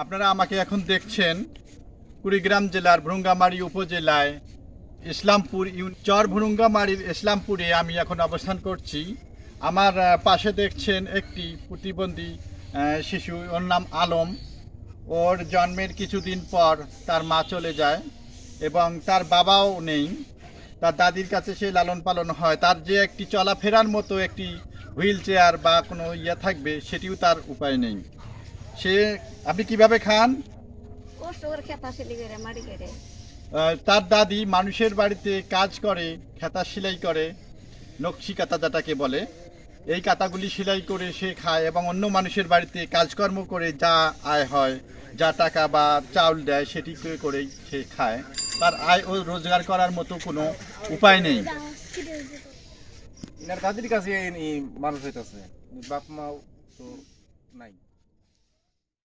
আপনারা আমাকে এখন দেখছেন কুড়িগ্রাম জেলার ভ্রুঙ্গামারি উপজেলায় ইসলামপুর চর ভ্রুঙ্গামারির ইসলামপুরে আমি এখন অবস্থান করছি। আমার পাশে দেখছেন একটি প্রতিবন্ধী শিশু, ওর নাম আলম। ওর জন্মের কিছুদিন পর তার মা চলে যায় এবং তার বাবাও নেই। তার দাদির কাছে সে লালন পালন হয়। তার যে একটি চলাফেরার মতো একটি হুইল চেয়ার বা কোনো ইয়ে থাকবে সেটিও তার উপায় নেই। সে আপনি কীভাবে খান? তার দাদি মানুষের বাড়িতে কাজ করে খেতা সেলাই করে নকশি কাতা যেটাকে বলে। এই কাতাগুলি সেলাই করে সে খায় এবং অন্য মানুষের বাড়িতে কাজকর্ম করে যা আয় হয় যা টাকা বা চাউল দেয় সেটি করে করেই সে খায়। তার আয় ও রোজগার করার মতো কোনো উপায় নেই। দাদির কাছে এই মানুষ হইতেছে। বাপ মাও তো নাই।